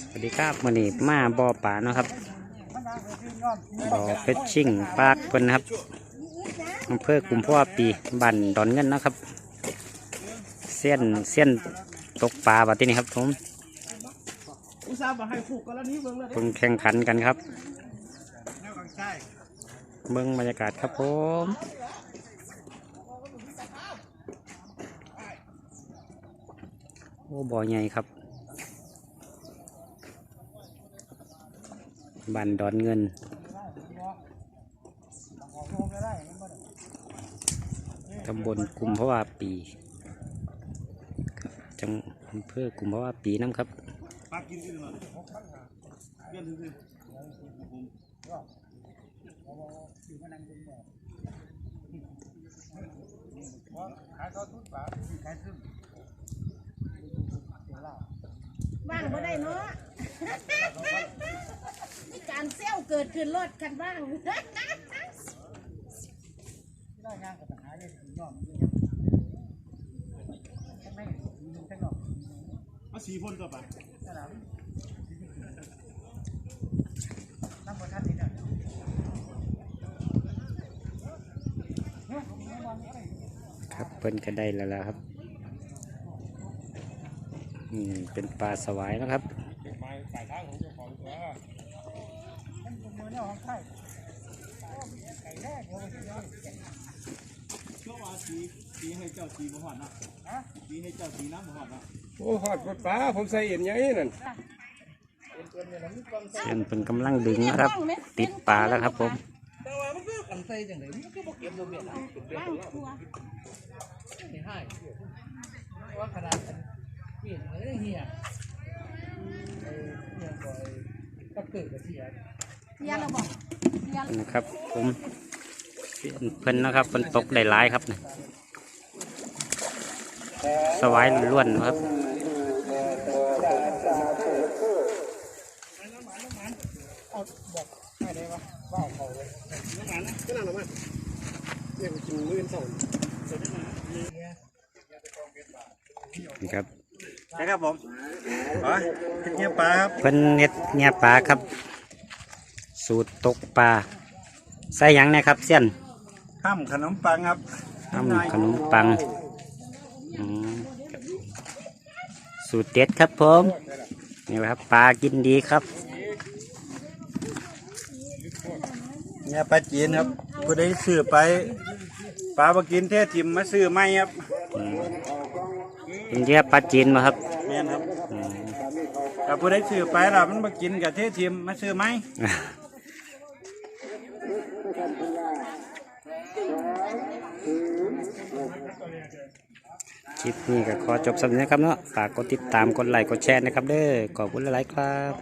สวัสดีครับมื่อนี้มาบ่อป่าเนาะครับบ่อเพชรชิงปากเพิ่นนะครับอำเภอกุมภาวะปีบันดอนเงินเนาะครับ เส้ยนเส้ยนตกปลาแบบนี้ครับผมอุตส่าห์มาให้ผูกกันแล้วนี้เบิ่งเลยเพิ่งแข่งขันกันครับแนวกลางใต้เบิ่งบรรยากาศครับผมโอ้บ่อใหญ่ครับ บันดอนเงินตำบลกุมภาวะปี จังอำเภอกุมภาวะปีน้ำครับว่างบ่ได้เนาะ การเซลเกิดขึ้นรถกันบ้างๆเอาสีพ่นต่อไปครับเพิ่นก็ได้แล้วล่ะครับอืมเป็นปลาสวายนะครับ ช่วงว่าสีสีให้เจ้าสีบ่หอดนะสีให้เจ้าสีน้ำบ่หอดนะโอ้หอดปลาปลาผมใส่เอ็นยังไงนั่นเส้นเป็นกำลังดึงนะครับ ติดปลาแล้วครับผมแต่ว่ามันคือกันใส่จังไดมันคือบ่เก็บบ่เบี้ยนะเป็นเบี้ยว่างทัวไม่ให้ว่าขนาดเปลี่ยนเลยเฮียเออเฮียบ่อยก็เกิดกับเสียเรีย นเราบอกเรียนนะครับผมเส้นเพิ่นนะครับเพิ่นตกได้หลายครับนี่สวายล้วนๆนะครับเนี่ยกินมื้อสองนี่ครับนะครับผมอ๋อเฮียปลาครับเพิ่นเน็ดเงียปลาครับ สูตรตกปลาใส่หยังเนะครับเส้นข้ามขนมปังครับทำขนมปัง อืมสูตรเด็ดครับผมนี่แหละครับปลากินดีครับเนี่ยปลาจีนครับผู้ใดซื้อไปปลาบ่กินแท้ทิมมาซื้อใหม่ครับเป็นเรียกปลาจีนมาครับแม่นครับอืมถ้าผู้ใดซื้อไปล่ะมันบ่กินกับเททิมมาซื้อไหม คลิปนี้ก็ขอจบสำเนียครับเนาะฝากกดติดตามกดไลค์กดแชร์นะครับเด้อขอบคุณหลายๆครับ